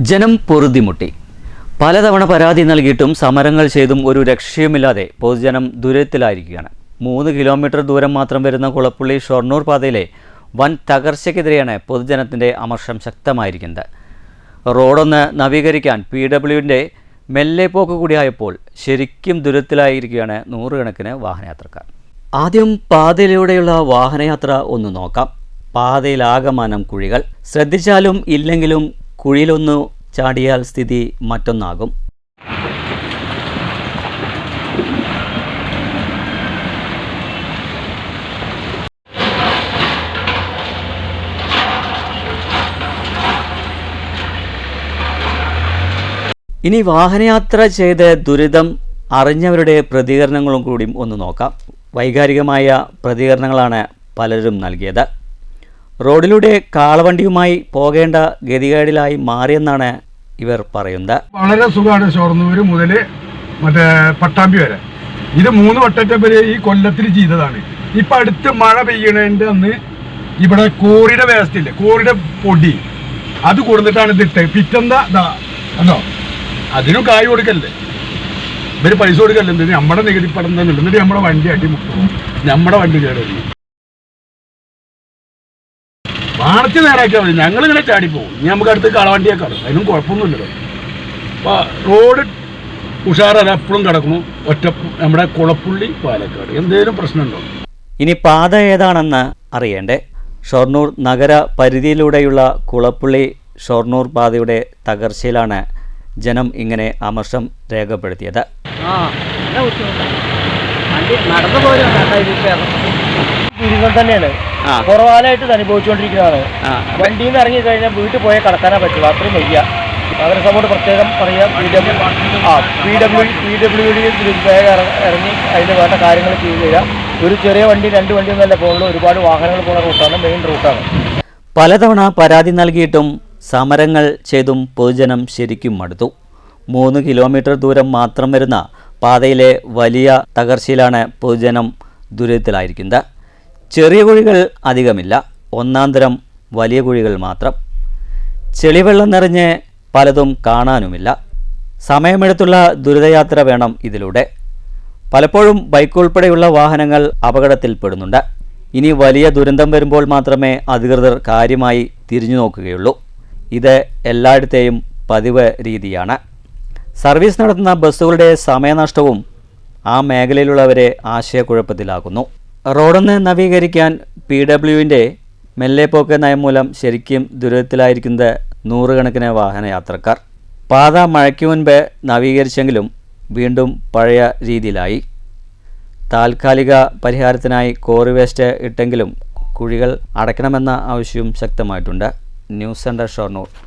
ജനം പൊറുതിമുട്ടി. പലതവണ പരാതി നൽകിയിട്ടും സമരങ്ങൾ ചെയ്തും ഒരു രക്ഷയുമില്ലാതെ പൊതുജനം ദുരിതത്തിലായിരിക്കുകയാണ്. മൂന്ന് കിലോമീറ്റർ ദൂരം മാത്രം വരുന്ന കുളപ്പുള്ളി ഷൊർണൂർ പാതയിലെ വൻ തകർച്ചയ്ക്കെതിരെയാണ് പൊതുജനത്തിന്റെ അമർഷം ശക്തമായിരിക്കുന്നത്. റോഡൊന്ന് നവീകരിക്കാൻ പി ഡബ്ല്യുവിന്റെ മെല്ലെ പോക്ക് കൂടിയായപ്പോൾ ശരിക്കും ദുരിതത്തിലായിരിക്കുകയാണ് നൂറുകണക്കിന് വാഹനയാത്രക്കാർ. ആദ്യം പാതയിലൂടെയുള്ള വാഹനയാത്ര ഒന്ന് നോക്കാം. പാതയിലാകമാനം കുഴികൾ. ശ്രദ്ധിച്ചാലും ഇല്ലെങ്കിലും കുഴിയിലൊന്നു ചാടിയാൽ സ്ഥിതി മറ്റൊന്നാകും. ഇനി വാഹനയാത്ര ചെയ്ത് ദുരിതം അറിഞ്ഞവരുടെ പ്രതികരണങ്ങളും കൂടി ഒന്ന് നോക്കാം. വൈകാരികമായ പ്രതികരണങ്ങളാണ് പലരും നൽകിയത്. റോഡിലൂടെ കാളവണ്ടിയുമായി പോകേണ്ട ഗതികേടിലായി മാറിയെന്നാണ് ഇവർ പറയുന്നത്. വളരെ സുഖമാണ് ഷൊർണൂര് മുതൽ മറ്റേ പട്ടാമ്പി വരെ. ഇത് മൂന്ന് വട്ടത്തെ വരെ ഈ കൊല്ലത്തിൽ ചെയ്തതാണ്. ഇപ്പൊ അടുത്ത് മഴ പെയ്യണേന്റെ അന്ന് ഇവിടെ കോറിയുടെ വേസ്റ്റ് ഇല്ല കോറിയുടെ പൊടി. അത് കൊടുത്തിട്ടാണ് ഇതിട്ട് പിറ്റന്താ അതോ അതിനും കായ് കൊടുക്കല്ലേ? ഇവർ പൈസ കൊടുക്കല്ലേ? നമ്മുടെ നികുതി പടം തന്നെ എന്നിട്ട് നമ്മുടെ വണ്ടി അടിമുട്ടും. നമ്മുടെ വണ്ടി കേടല്ലേ വാണത്തി നേരാക്കിയാൽ മതി ഞങ്ങൾ ഇങ്ങനെ ചാടിപ്പോകും ഇനി നമുക്ക് അടുത്ത് കളവണ്ടിയൊക്കെ കാണും അതിനും കുഴപ്പമൊന്നുമില്ലല്ലോ. അപ്പോൾ റോഡ് ഉഷാറല്ല എപ്പോഴും കിടക്കുന്നു. ഒറ്റ നമ്മുടെ കുളപ്പുള്ളി പാലക്കാട്. എന്തേലും പ്രശ്നമുണ്ടോ? ഇനി പാത ഏതാണെന്ന് അറിയണ്ടേ. ഷൊർണൂർ നഗര പരിധിയിലൂടെയുള്ള കുളപ്പുള്ളി ഷൊർണൂർ പാതയുടെ തകർച്ചയിലാണ് ജനം ഇങ്ങനെ അമർഷം രേഖപ്പെടുത്തിയത്. തന്നെയാണ്. കുറവാലായിട്ട് അനുഭവിച്ചുകൊണ്ടിരിക്കുന്നതാണ്. വണ്ടിയിൽ നിന്ന് ഇറങ്ങി കഴിഞ്ഞാൽ വീട്ടിൽ പോയാൽ കടക്കാനേ പറ്റുള്ളൂ അത്രയും വയ്യ. നഗരസഭയോട് പ്രത്യേകം പറയാം. പി ഡബ്ല്യു ആ P W P W D വേഗം ഇറ- ഇറങ്ങി അതിന് വേണ്ട കാര്യങ്ങൾ ചെയ്തു തരാം. ഒരു ചെറിയ വണ്ടി രണ്ട് വണ്ടി ഒന്നല്ല പോകുള്ളൂ ഒരുപാട് വാഹനങ്ങൾ പോകുന്ന റൂട്ടാണ് മെയിൻ റൂട്ടാണ്. പലതവണ പരാതി നൽകിയിട്ടും സമരങ്ങൾ ചെയ്തും പൊതുജനം ശരിക്കും മടുത്തു. മൂന്ന് കിലോമീറ്റർ ദൂരം മാത്രം വരുന്ന പാതയിലെ വലിയ തകർച്ചയിലാണ് പൊതുജനം ദുരിതത്തിലായിരിക്കുന്നത്. ചെറിയ കുഴികൾ അധികമില്ല. ഒന്നാം തരം വലിയ കുഴികൾ മാത്രം. ചെളിവെള്ളം നിറഞ്ഞ് പലതും കാണാനുമില്ല. സമയമെടുത്തുള്ള ദുരിതയാത്ര വേണം ഇതിലൂടെ. പലപ്പോഴും ബൈക്ക് ഉൾപ്പെടെയുള്ള വാഹനങ്ങൾ അപകടത്തിൽപ്പെടുന്നുണ്ട് ഇനി വലിയ ദുരന്തം വരുമ്പോൾ മാത്രമേ അധികൃതർ കാര്യമായി തിരിഞ്ഞു നോക്കുകയുള്ളൂ. ഇത് എല്ലായിടത്തെയും പതിവ് രീതിയാണ്. സർവീസ് നടത്തുന്ന ബസ്സുകളുടെ സമയനഷ്ടവും ആ മേഖലയിലുള്ളവരെ ആശയക്കുഴപ്പത്തിലാക്കുന്നു. റോഡൊന്ന് നവീകരിക്കാൻ പി ഡബ്ല്യുവിന്റെ മെല്ലെപ്പോക്ക് നയം മൂലം ശരിക്കും ദുരിതത്തിലായിരിക്കുന്നത് നൂറുകണക്കിന് വാഹനയാത്രക്കാർ. പാത മഴയ്ക്ക് മുൻപേ നവീകരിച്ചെങ്കിലും വീണ്ടും പഴയ രീതിയിലായി. താൽക്കാലിക പരിഹാരത്തിനായി കോറി വേസ്റ്റ് ഇട്ടെങ്കിലും കുഴികൾ അടയ്ക്കണമെന്ന ആവശ്യവും ശക്തമായിട്ടുണ്ട്. News centre Shoranur.